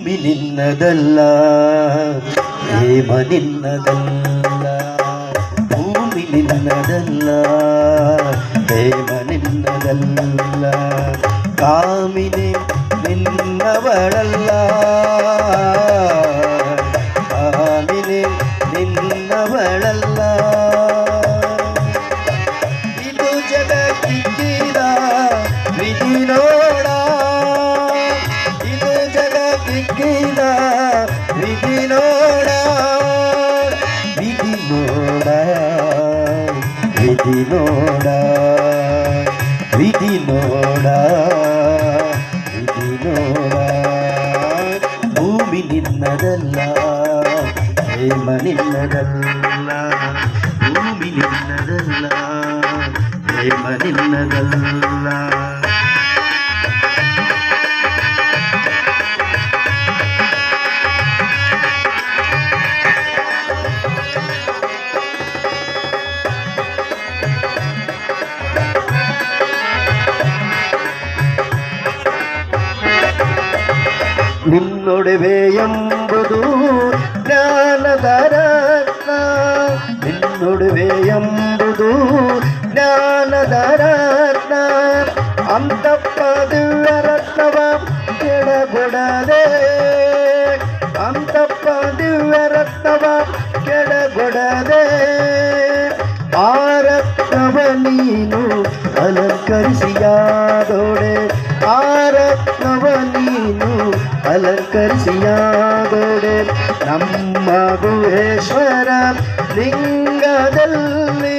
ಭೂಮಿ ನಿನ್ನದಲ್ಲ ಹೇಮ ನಿನ್ನದಲ್ಲ ಭೂಮಿ ನಿನ್ನದಲ್ಲ ಹೇಮ ನಿನ್ನದಲ್ಲ ಕಾಮಿನಿ ನಿನ್ನವಳಲ್ಲ. ನಿನ್ನದಲ್ಲ ಭೂಮಿ ನಿನ್ನದಲ್ಲ ಪ್ರೇಮ ನಿನ್ನದಲ್ಲ. ನಿನ್ನೊಡವೆ ಎಂಬುದು ಜ್ಞಾನದ ಜ್ಞಾನದ ರತ್ನ ಅಂತಪ್ಪ ದಿವ್ಯ ರತ್ನವ ಕೆಡಗೊಡದೆ ಅಂತಪ್ಪ ದಿವ್ಯ ರತ್ನವ ಕೆಡಗೊಡದೆ ಆ ರತ್ನವ ನೀನು ಅಲಂಕರಿಸಿಯಾದೋಡೆ ಆ ರತ್ನವ ನೀನು ಅಲಂಕರಿಸಿಯಾದೋಡೆ ನಮ್ಮ ಗುಹೇಶ್ವರ ಲಿಂಗದಲ್ಲಿ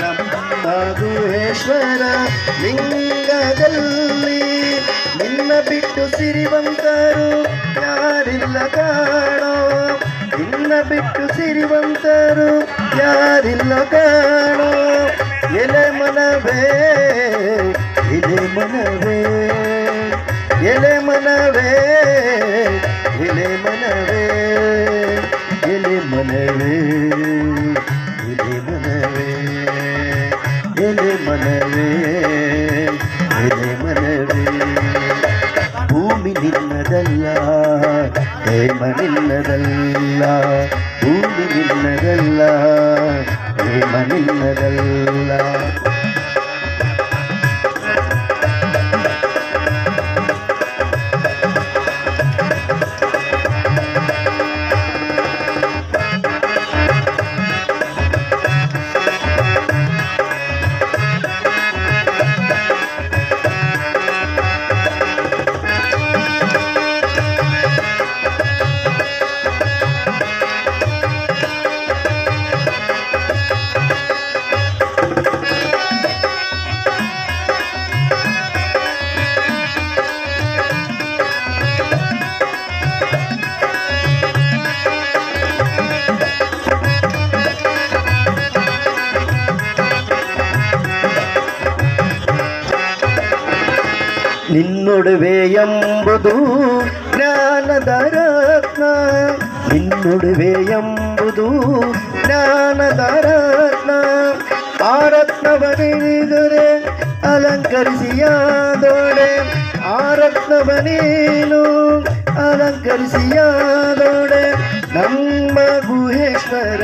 ನಮ್ಮ ಗುಹೇಶ್ವರ ಲಿಂಗದಲ್ಲಿ ನಿನ್ನ ಬಿಟ್ಟು ಸಿರಿವಂತರು ಯಾರಿಲ್ಲ ಕಾಣೋ. ನಿನ್ನ ಬಿಟ್ಟು ಸಿರಿವಂತರು ಯಾರಿಲ್ಲ ಕಾಣೋ. ಎಲೆ ಮನವೇ ಎಲೆ ಮನವೇ ಎಲೆ ಮನವೇ ಎಲೆ ಮನವೇ ಎಲೆ ಮನವೇ. മനവേ എന്നെ മനവേ. ഭൂമി നിന്നതല്ല പ്രേമ നിന്നതല്ല ഭൂമി നിന്നതല്ല പ്രേമ നിന്നതല്ല. ನಿನ್ನದಲ್ಲ ನಿನ್ನೊಡವೆ ಎಂಬುದು ಜ್ಞಾನದ ರತ್ನ ನಿನ್ನೊಡವೆ ಎಂಬುದು ಜ್ಞಾನದ ರತ್ನ ಆ ರತ್ನವನಿದರೆ ಅಲಂಕರಿಸಿಯಾದೋಡೆ ಆ ರತ್ನವನೇನು ಅಲಂಕರಿಸಿಯಾದೋಡೆ ನಮ್ಮ ಗುಹೇಶ್ವರ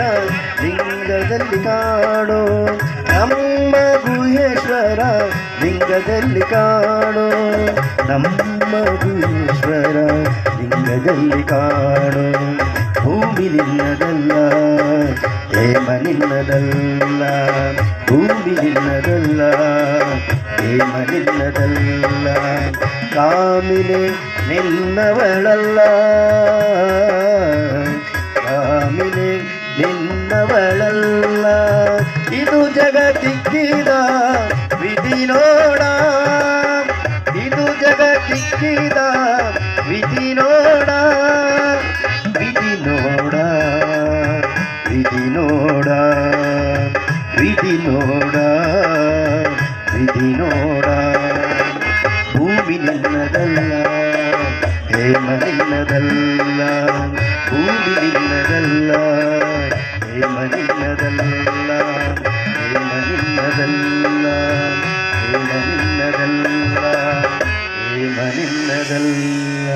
ಲಿಂಗದಲ್ಲಿ ಕಾಣೋ ನಮ್ಮ ಗುಹೇಶ್ವರ ಲಿಂಗದಲ್ಲಿ ಕಾಣೋ ನಮ್ಮ ಈಶ್ವರ ಲಿಂಗದಲ್ಲಿ ಕಾಣೋ. ಭೂಮಿ ನಿನ್ನದಲ್ಲ, ಹೇಮ ನಿನ್ನದಲ್ಲ, ಭೂಮಿ ನಿನ್ನದಲ್ಲ, ಹೇಮ ನಿನ್ನದಲ್ಲ. ಕಾಮಿನೆ ನಿನ್ನವಳಲ್ಲ ಕಾಮಿನೆ ನಿನ್ನವಳಲ್ಲ. ಇದು ಜಗತ್ತಿಕ್ಕಿದ ವಿಧಿ ನೋಡ ಹಾಕಿದ ವಿಧಿ ನೋಡ ವಿಧಿ ನೋಡ ವಿಧಿ ನೋಡ ವಿಧಿ ನೋಡ ವಿಧಿ ನೋಡ ಭೂಮಿ ನನ್ನದಲ್ಲ. ಹೇಮ ನಿನ್ನದಲ್ಲ. ಭೂಮಿ ನಿನ್ನದಲ್ಲ. ಹೇಮ ನಿನ್ನದಲ್ಲ. ನಿನ್ನದಲ್ಲ ಹೇಮ ನಿನ್ನದಲ್ಲ ಹೇಮ ನಿನ್ನದಲ್ಲ